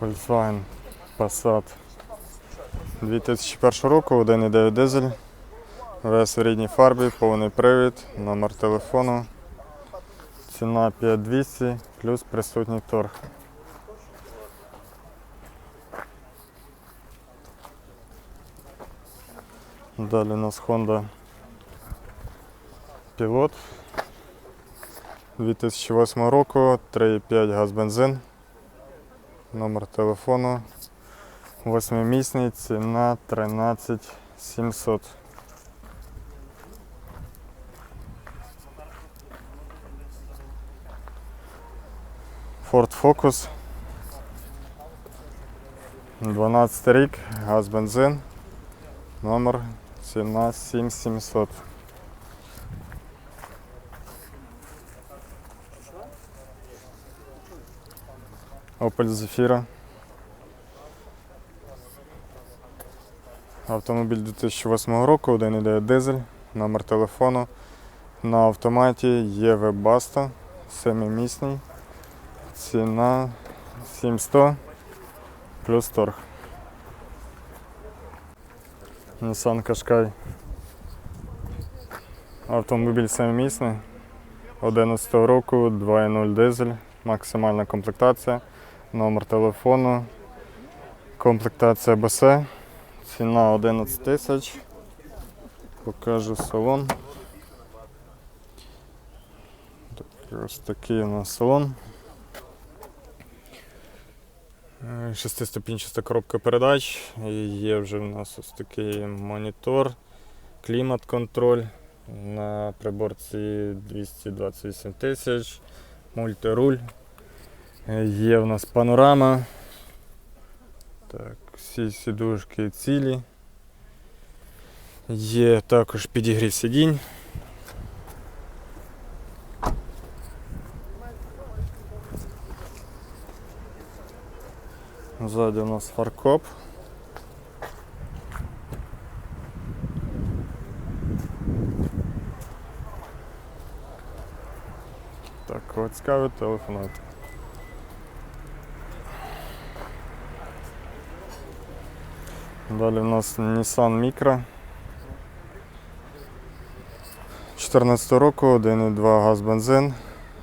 Volkswagen Passat 2001 року, 1,9 дизель. Вес в рідній фарбі, повний привід, номер телефону. Ціна 5200 плюс присутній торг. Далі у нас Honda Pilot 2008 року, 3,5 газ бензин. Номер телефону 8-місний, ціна 13 700. Ford Focus. 12 рік, газ бензин, номер 17700. Opel Zafira. Автомобіль 2008 року, 1,9 дизель, номер телефону. На автоматі є Webasto, 7-місний. Ціна 700 плюс торг. Nissan Qashqai. Автомобіль 7-місний. 11 року, 2.0 дизель, максимальна комплектація, номер телефону, комплектація BC, ціна 11 тисяч. Покажу салон. Ось такий у нас салон. Е, Шестиступінчаста коробка передач. Є вже в нас ось такий монітор, клімат-контроль. На приборці 228 тисяч, мультируль. Е, Є в нас панорама. Так, всі сідушки цілі. Є також підігрів сидінь. Ззаді у нас фаркоп. Так, кого цікавить, телефонуйте. Далі у нас Nissan Micra. 14 року, 1,2 газ бензин,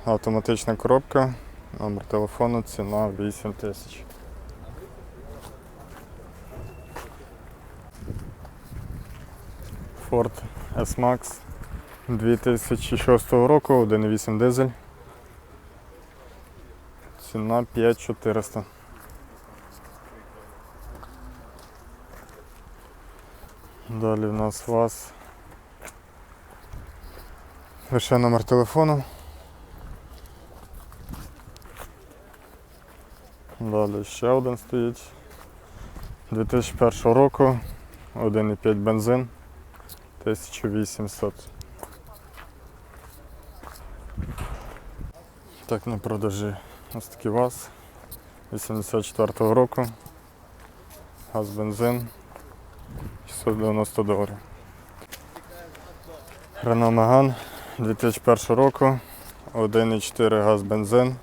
автоматична коробка, номер телефону, ціна 8 тисяч. Ford S-Max 2006 року, 1,8 дизель. Ціна 5400. Далі в нас ВАЗ. Лише номер телефону. Далі ще один стоїть. 2001 року, 1,5 бензин, 1800. Так, на продажі ось такий ВАЗ 84 року. Газ бензин 690 доларів. Renault Megane 2001 року, 1,4 газ бензин.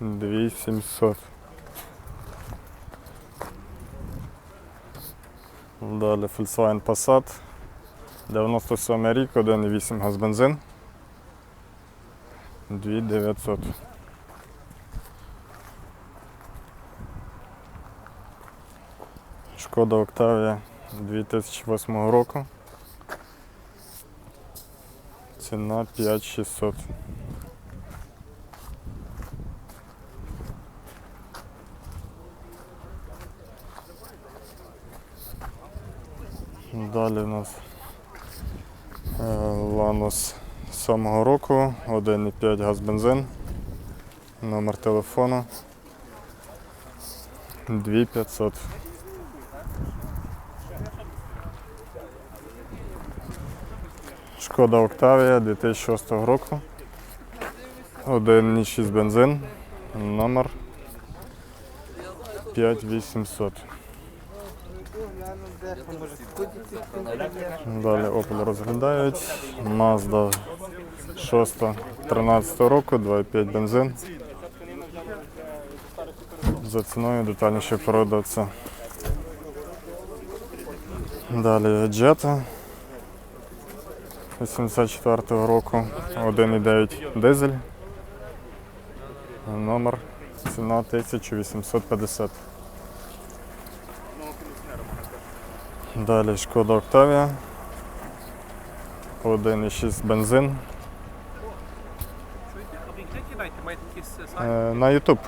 2700. Далі Volkswagen Passat. 97 рік, 1,8 газ бензин. 2900. Шкода Octavia 2008 року. Ціна 5600. Далі у нас е, Lanos 7 року, 1,5 газ бензин, номер телефону 2500. Шкода Octavia 2006 року. 1,6 бензин. Номер 5800. Далі Opel розглядають. Mazda 6 13 року, 2,5 бензин. За ціною детальніше продаться. Далі Jetta 84-го року, 1,9 дизель. Номер ціна 1850. Далі Шкода Октавія. 1,6 бензин. Е, На YouTube.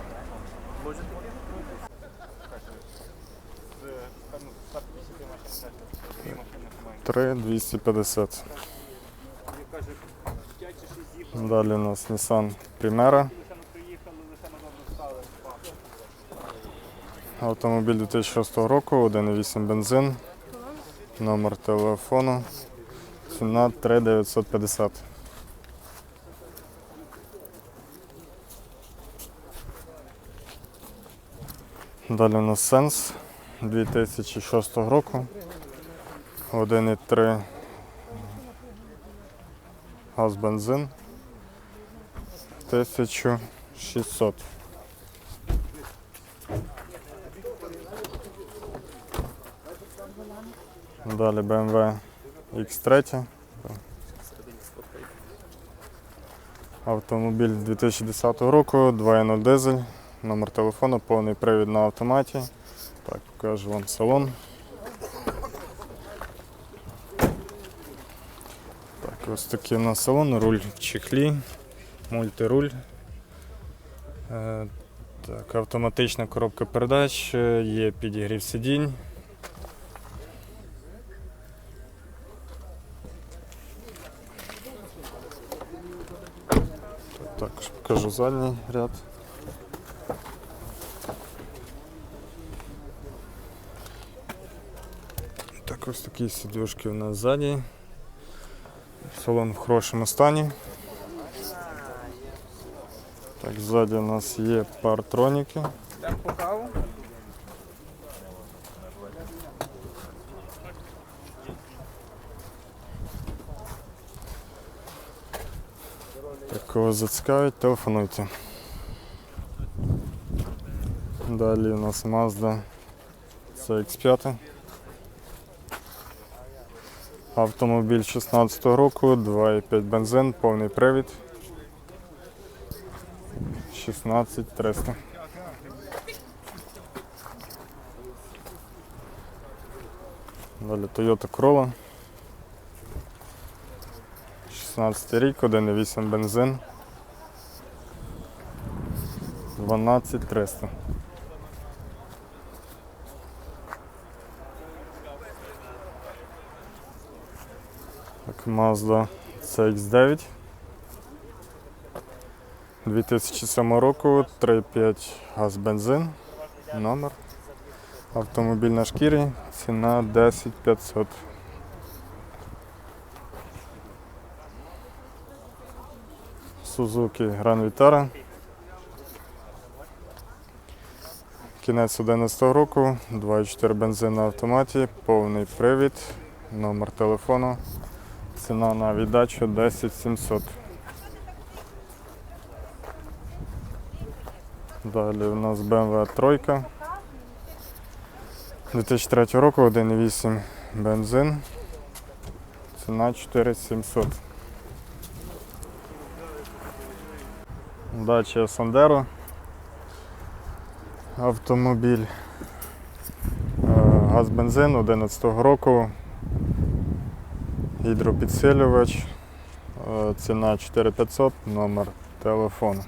Може таке? 3,250. Далі у нас Nissan Primera. Автомобіль 2006 року, 1,8 бензин. Номер телефону. Ціна 3,950. Далі у нас Sense 2006 року. 1,3 газ бензин 1600. Далі BMW X3. Автомобіль 2010 року, 2.0 дизель, номер телефону, повний привід на автоматі. Так, покажу вам салон. Ось такий у нас салон, руль в чехлі, мультируль. Е, так, автоматична коробка передач, е, є підігрів сидінь. Так, Також покажу задній ряд. Так, ось такі сидушки у нас ззаді. Салон в хорошому стані. Так, ззаді у нас є партроніки. Йдемо по каву. Так, кого зацікавить, телефонуйте. Далі у нас Mazda CX5. Автомобіль 16 року, 2,5 бензин, повний привід. 16300. Далі Toyota Corolla. 16 рік, 1,8 бензин. 12300. Так, Mazda CX9. 2007 року, 3,5 газ бензин. Номер. Автомобіль на шкірі. Ціна 10500. Suzuki Grand Vitara. Кінець 11 року, 2,4 бензин на автоматі, повний привід, номер телефону, ціна на віддачу 10 700. Далі у нас BMW 3. 2003 року, 1,8 бензин, ціна 4700. Дача Сандеро. Автомобіль. Е, Газ бензин 11 року. Гідропідсилювач. Е, Ціна 4500, номер телефону.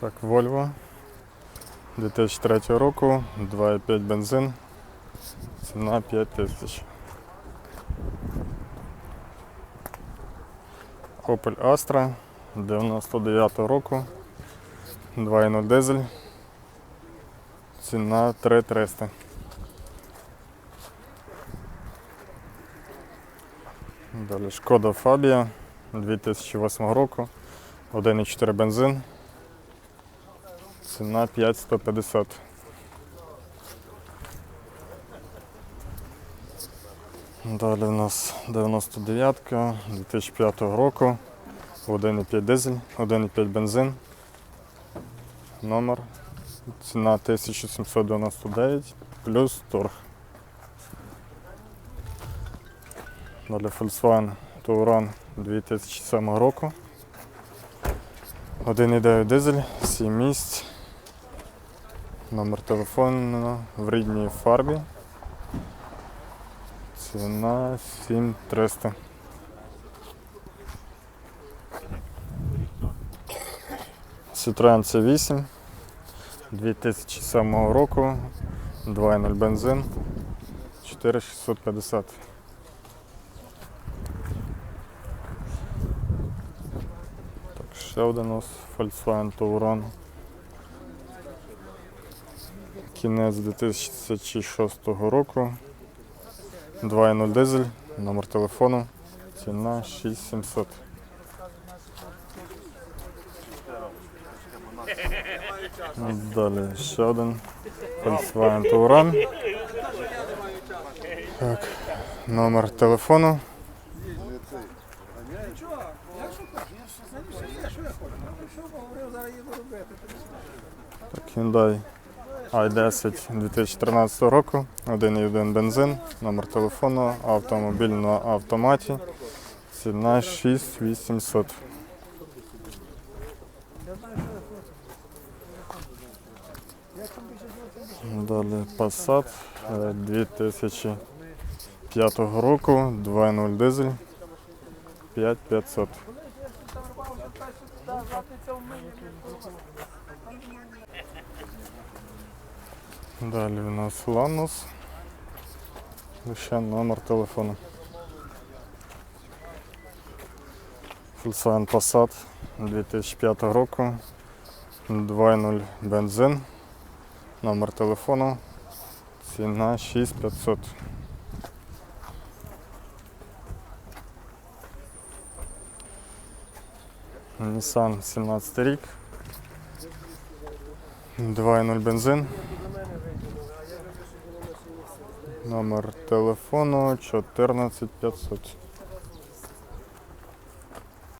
Так, Volvo. 2003 року, 2,5 бензин. Ціна 5000. Opel Astra 99 року. 2.0 дизель. Ціна 3300. Далі Шкода Фабія 2008 року. 1,4 бензин. Ціна 5150. Далі у нас 99-ка 2005 року. 1,5 дизель, 1,5 бензин. Номер. Ціна 1799 плюс торг. Далі Volkswagen Touran 2007 року. 1,9 дизель, 7 місць. Номер телефону в рідній фарбі. Ціна 7300. Citroen C8 2007 року. 2.0 бензин. 4650. Так, ще один у нас Volkswagen Touran. Кінець 2006 року. 2.0 дизель, номер телефону, ціна 6700. Далі ще один Volkswagen Touran. Так, номер телефону. Так, Hyundai i10 2013 року, 1,1 бензин, номер телефону, автомобіль на автоматі, ціна 6800. Далі Passat е, 2005 року, 2.0 дизель, 5500. Далі у нас Ланус. Ще номер телефону. Volkswagen Passat 2005 року. 2.0 бензин. Номер телефону. Ціна 6500. Nissan 17 рік. 2.0 бензин. Номер телефону 14500.